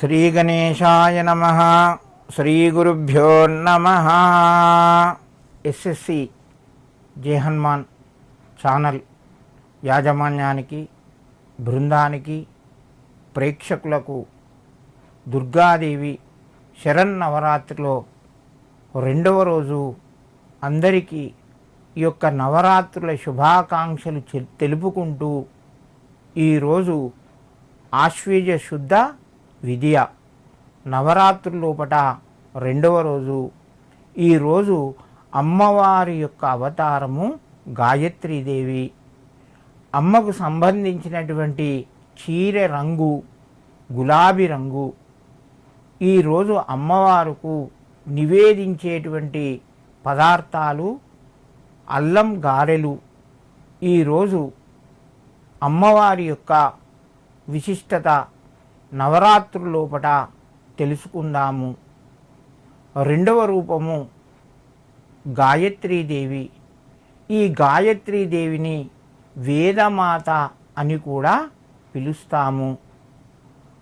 శ్రీగణేశాయ నమ. శ్రీగురుభ్యో నమ. ఎస్ఎస్సి జై ఛానల్ యాజమాన్యానికి బృందానికి ప్రేక్షకులకు దుర్గాదేవి శరన్నవరాత్రిలో రెండవ రోజు అందరికీ ఈ యొక్క నవరాత్రుల శుభాకాంక్షలు చె- తెలుపుకుంటూ ఈరోజు ఆశ్వేజ శుద్ధ విద్య నవరాత్రుల లోపట రెండవ రోజు. ఈరోజు అమ్మవారి యొక్క అవతారము గాయత్రీదేవి. అమ్మకు సంబంధించినటువంటి చీర రంగు గులాబీ రంగు. ఈరోజు అమ్మవారుకు నివేదించేటువంటి పదార్థాలు అల్లం గారెలు. ఈరోజు అమ్మవారి యొక్క విశిష్టత నవరాత్రుల లోపట తెలుసుకుందాము. రెండవ రూపము గాయత్రీదేవి. ఈ గాయత్రీదేవిని వేదమాత అని కూడా పిలుస్తాము.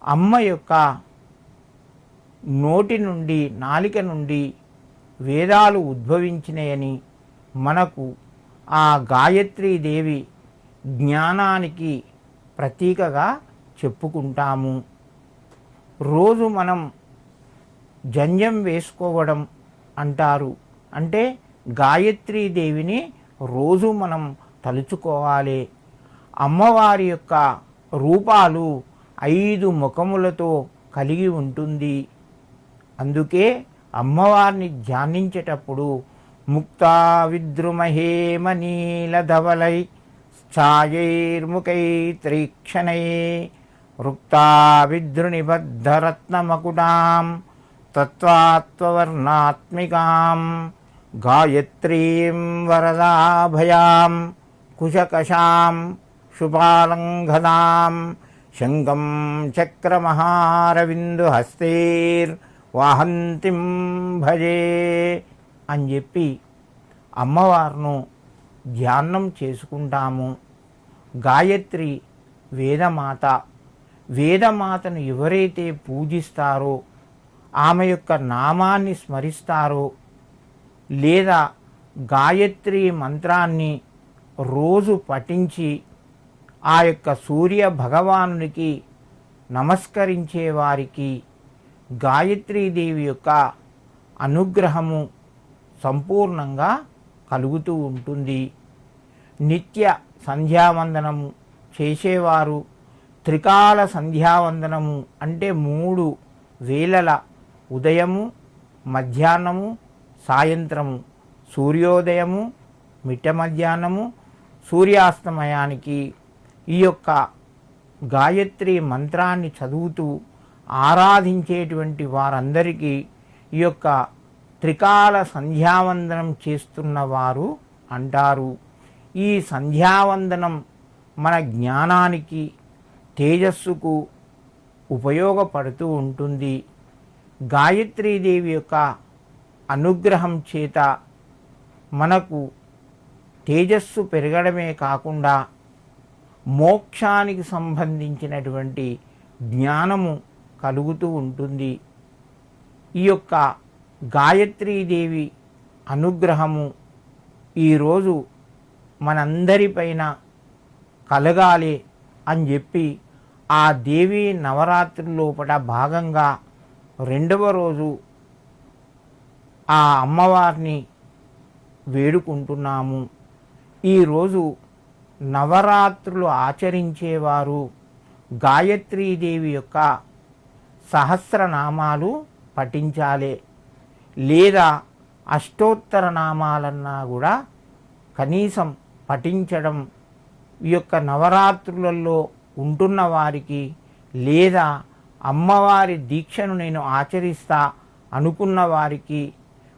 అమ్మ యొక్క నోటి నుండి నాలిక నుండి వేదాలు ఉద్భవించినాయని మనకు ఆ గాయత్రీదేవి జ్ఞానానికి ప్రతీకగా చెప్పుకుంటాము. రోజు మనం జంజం వేసుకోవడం అంటారు. అంటే గాయత్రీదేవిని రోజు మనం తలుచుకోవాలి. అమ్మవారి యొక్క రూపాలు ఐదు ముఖములతో కలిగి ఉంటుంది. అందుకే అమ్మవారిని ధ్యానించేటప్పుడు ముక్తా విద్రుమహేమ నీలధవలై ఛాయైర్ముఖై త్రీక్షణై వృక్తా విద్రునిబద్ధరత్నమకుటాం తత్వాత్వర్ణాత్మికాం గాయత్రీం వరదాభయాం కుశకషాం శుభాలంఘనాం శంగం చక్రమహారవిందు హస్తేర్ వాహంతిం భజే అని చెప్పి అమ్మవారును ధ్యానం చేసుకుంటాము. గాయత్రి వేదమాత వేదమాతను ఎవరైతే పూజిస్తారో ఆమె యొక్క నామాన్ని స్మరిస్తారో లేదా గాయత్రి మంత్రాన్ని రోజు పఠించి ఆ యొక్క సూర్య భగవానునికి నమస్కరించే వారికి గాయత్రీదేవి యొక్క అనుగ్రహము సంపూర్ణంగా కలుగుతూ ఉంటుంది. నిత్య సంధ్యావందనము చేసేవారు త్రికాల సంధ్యావందనము అంటే మూడు వేళల ఉదయము మధ్యాహ్నము సాయంత్రము. సూర్యోదయము మిట్ట మధ్యాహ్నము సూర్యాస్తమయానికి. ఈ యొక్క గాయత్రి మంత్రాన్ని చదువుతూ ఆరాధించేటువంటి వారందరికీ ఈ యొక్క త్రికాల సంధ్యావందనం చేస్తున్న వారు అంటారు. ఈ సంధ్యావందనం మన జ్ఞానానికి తేజస్సుకు ఉపయోగపడుతూ ఉంటుంది. గాయత్రీదేవి యొక్క అనుగ్రహం చేత మనకు తేజస్సు పెరగడమే కాకుండా మోక్షానికి సంబంధించినటువంటి జ్ఞానము కలుగుతూ ఉంటుంది. ఈ యొక్క గాయత్రీదేవి అనుగ్రహము ఈరోజు మనందరిపైన కలగాలి అని చెప్పి ఆ దేవి నవరాత్రి లోపల భాగంగా రెండవ రోజు ఆ అమ్మవారిని వేడుకుంటున్నాము. ఈరోజు నవరాత్రులు ఆచరించేవారు గాయత్రీదేవి యొక్క సహస్రనామాలు పఠించాలి. లేదా అష్టోత్తర నామాలన్నా కూడా కనీసం పఠించడం ఈ యొక్క నవరాత్రులలో ఉంటున్న వారికి లేదా అమ్మవారి దీక్షను నేను ఆచరిస్తా అనుకున్న వారికి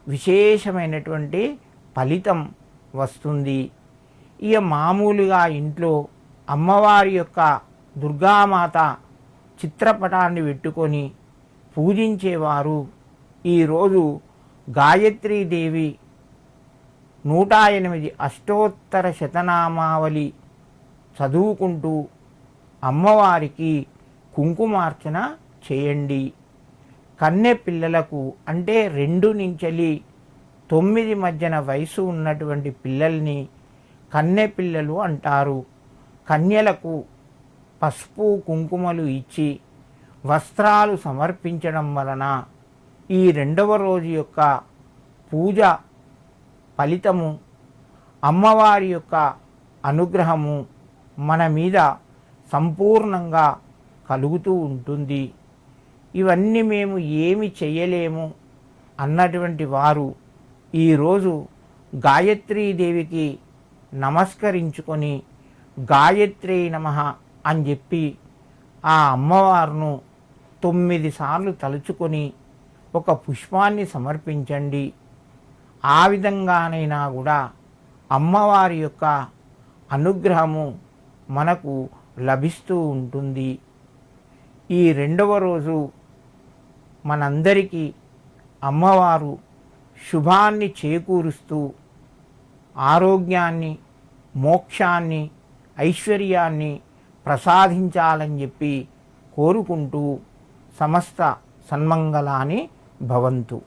విశేషమైనటువంటి ఫలితం వస్తుంది. ఇక మామూలుగా ఇంట్లో అమ్మవారి యొక్క దుర్గామాత చిత్రపటాన్ని పెట్టుకొని పూజించేవారు. ఈరోజు గాయత్రీదేవి నూట ఎనిమిది అష్టోత్తర శతనామావళి చదువుకుంటూ అమ్మవారికి కుంకుమార్చన చేయండి. కన్నె పిల్లలకు అంటే రెండు నుంచెలి తొమ్మిది మధ్యన వయసు ఉన్నటువంటి పిల్లల్ని కన్నె పిల్లలు అంటారు. కన్యలకు పసుపు కుంకుమలు ఇచ్చి వస్త్రాలు సమర్పించడం వలన ఈ రెండవ రోజు యొక్క పూజ ఫలితము అమ్మవారి యొక్క అనుగ్రహము మన మీద సంపూర్ణంగా కలుగుతూ ఉంటుంది. ఇవన్నీ మేము ఏమి చేయలేము అన్నటువంటి వారు ఈరోజు గాయత్రీదేవికి నమస్కరించుకొని గాయత్రి నమ అని చెప్పి ఆ అమ్మవారును తొమ్మిది సార్లు తలుచుకొని ఒక పుష్పాన్ని సమర్పించండి. ఆ విధంగానైనా కూడా అమ్మవారి యొక్క అనుగ్రహము మనకు లభిస్తూ ఉంటుంది. ఈ రెండవ రోజు మనందరికీ అమ్మవారు శుభాన్ని చేకూరుస్తూ ఆరోగ్యాన్ని మోక్షాన్ని ఐశ్వర్యాన్ని ప్రసాదించాలని చెప్పి కోరుకుంటూ సమస్త సన్మంగళాన్ని భవంతు.